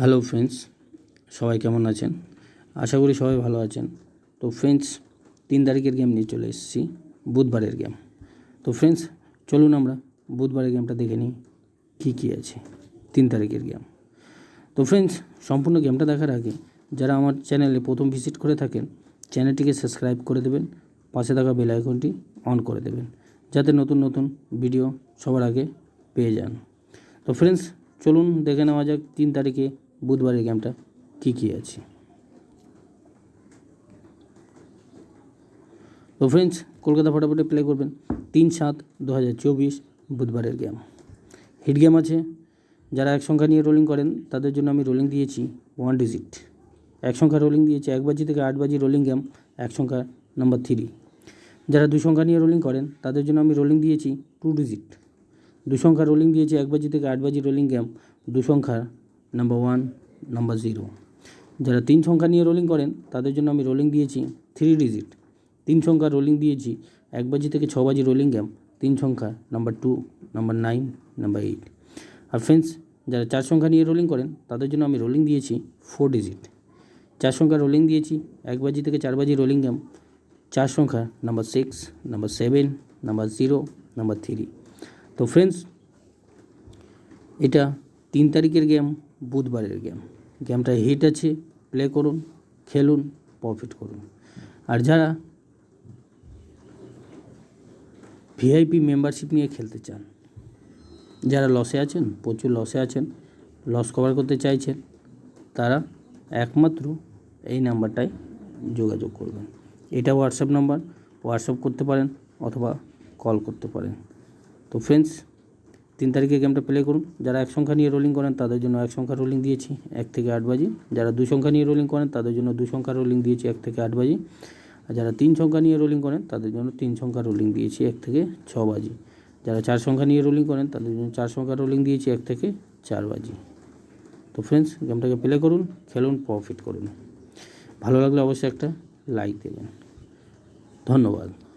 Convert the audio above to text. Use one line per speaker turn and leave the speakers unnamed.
Hello friends সবাই কেমন আছেন? আশা করি সবাই ভালো আছেন। তো ফ্রেন্ডস তিন তারিখের গেম নিয়ে চলে এসেছি, বুধবারের গেম তো ফ্রেন্ডস চলুন আমরা বুধবারের গেমটা দেখে নিই, কী কী আছে তিন তারিখের গেম তো ফ্রেন্ডস সম্পূর্ণ গেমটা দেখার আগে, যারা আমার চ্যানেলে প্রথম ভিজিট করে থাকেন চ্যানেলটিকে সাবস্ক্রাইব করে দেবেন, পাশে থাকা বেল আইকনটি অন করে দেবেন, যাতে নতুন নতুন ভিডিও সবার আগে পেয়ে যান। তো ফ্রেন্ডস চলুন দেখে নেওয়া যাক তিন তারিখে বুধবারের গেমটা কী কী আছে? তো ফ্রেন্ডস কলকাতা ফটাফটে প্লে করবেন। তিন সাত দু হাজার চব্বিশ বুধবারের গেম হিট গেম আছে। যারা এক সংখ্যা নিয়ে রোলিং করেন, তাদের জন্য আমি রোলিং দিয়েছি ওয়ান ডিজিট এক সংখ্যা রোলিং দিয়েছি, এক বাজি থেকে আট বাজি রোলিং গেম এক সংখ্যা নাম্বার থ্রি যারা দুই সংখ্যা নিয়ে রোলিং করেন, তাদের জন্য আমি রোলিং দিয়েছি টু ডিজিট দু সংখ্যা রোলিং দিয়েছি, এক বাজি থেকে আট বাজি রোলিং গেম দু সংখ্যা নাম্বার ওয়ান নাম্বার জিরো যারা তিন সংখ্যা নিয়ে রোলিং করেন, তাদের জন্য আমি রোলিং দিয়েছি থ্রি ডিজিট তিন সংখ্যা রোলিং দিয়েছি, এক বাজি থেকে ছ বাজি রোলিং গেম তিন সংখ্যা number two number nine number eight আর ফ্রেন্ডস যারা চার সংখ্যা নিয়ে রোলিং করেন, তাদের জন্য আমি রোলিং দিয়েছি ফোর ডিজিট চার সংখ্যা রোলিং দিয়েছি, এক বাজি থেকে চার বাজি রোলিং গেম চার সংখ্যা number six number seven number zero number three তো ফ্রেন্ডস এটা তিন তারিখের গেম বুধবারের গেম গেমটা হিট আছে প্লে করুন, খেলুন প্রফিট করুন। আর যারা ভিআইপি মেম্বারশিপ নিয়ে খেলতে চান, যারা লসে আছেন, প্রচুর লসে আছেন লস কভার করতে চাইছেন, তারা একমাত্র এই নাম্বারটায় যোগাযোগ করবেন। এটা হোয়াটসঅ্যাপ নাম্বার হোয়াটসঅ্যাপ করতে পারেন অথবা কল করতে পারেন। তো ফ্রেন্ডস তিন তারিখে গেমটা প্লে করুন। যারা এক সংখ্যা নিয়ে রোলিং করেন, তাদের জন্য এক সংখ্যা রোলিং দিয়েছি, এক থেকে আট বাজি। যারা দুই সংখ্যা নিয়ে রোলিং করেন, তাদের জন্য দুই সংখ্যা রোলিং দিয়েছি, এক থেকে আট বাজি। আর যারা তিন সংখ্যা নিয়ে রোলিং করেন, তাদের জন্য তিন সংখ্যা রোলিং দিয়েছি, এক থেকে ছ বাজি। যারা চার সংখ্যা নিয়ে রোলিং করেন, তাদের জন্য চার সংখ্যা রোলিং দিয়েছি, এক থেকে চার বাজি। তো ফ্রেন্ডস গেমটাকে প্লে করুন, খেলুন প্রফিট করুন। ভালো লাগলে অবশ্যই একটা লাইক দেবেন। ধন্যবাদ।